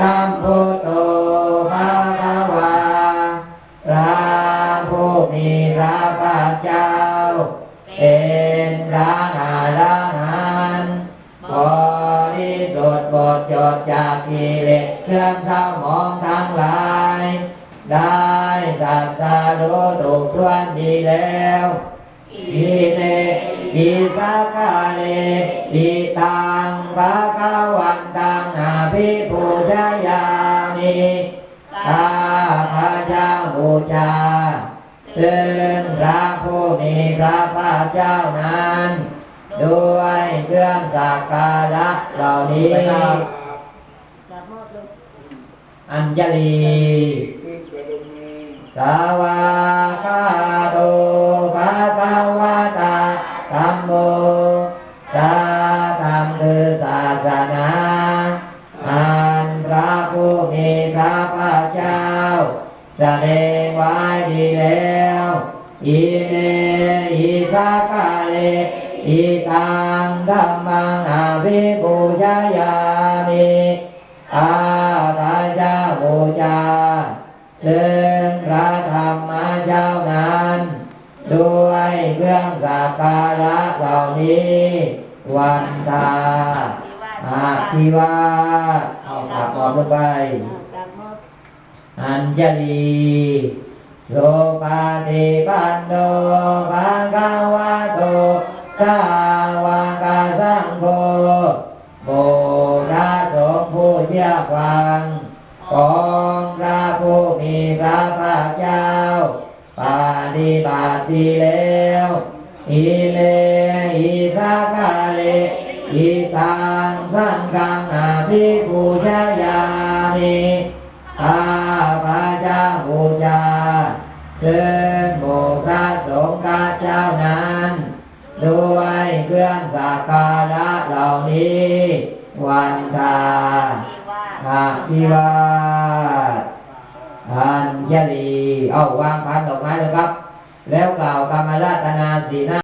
สัมพุทโธภะคะวาพระผู้มีพระภาคเจ้า เป็นพระอรหันต์บริสุทธิ์หมดจดจากกิเลสเครื่องเข้าหมองทั้งหลาย ได้ตัดสรู้ถูกทวนดีแล้วอิเนอิสักกะเลอิตังภะคะวันตัง อาภิปูชยามิข้าพระเจ้าบูชาซึ่งพระผู้มีพระภาคเจ้านั้น ด้วยเครื่องสักการะเหล่านี้อัญญลีสาวาคาโตภะคะวะตาธัมโมสาธรรมคือศาสนา มีพระภาเจ้าแสดงไว้ดีแล้วอิเนอิสักกะเลอิตังธัมมังอาภิปูชยามิอาพระเจ้าบูชาถึงพระธรรมเจ้านั้นด้วยเครื่องสักการะเหล่านี้ วันตาอาภิวาเอา ออกลงไป อัญญลีโลปาติปันโนภะคะวะโตสาวกสังโฆโมระสงฆ์ผู้เชื่อฟังของพระผู้มีพระภาคเจ้าปฏิบัติดีแล้วอิเลอิสักกะเล อิตังสังฆังอาภิปูชยามิข้าพระเจ้าบูชาซึ่งหมู่พระสงฆ์เจ้านั้นด้วยเครื่องสักการะเหล่านี้ วันตาอาภิวาทอัญชลีเอาวางพันดอกไม้เลยครับ แล้วกล่าวกรรมราตนาสีหน้า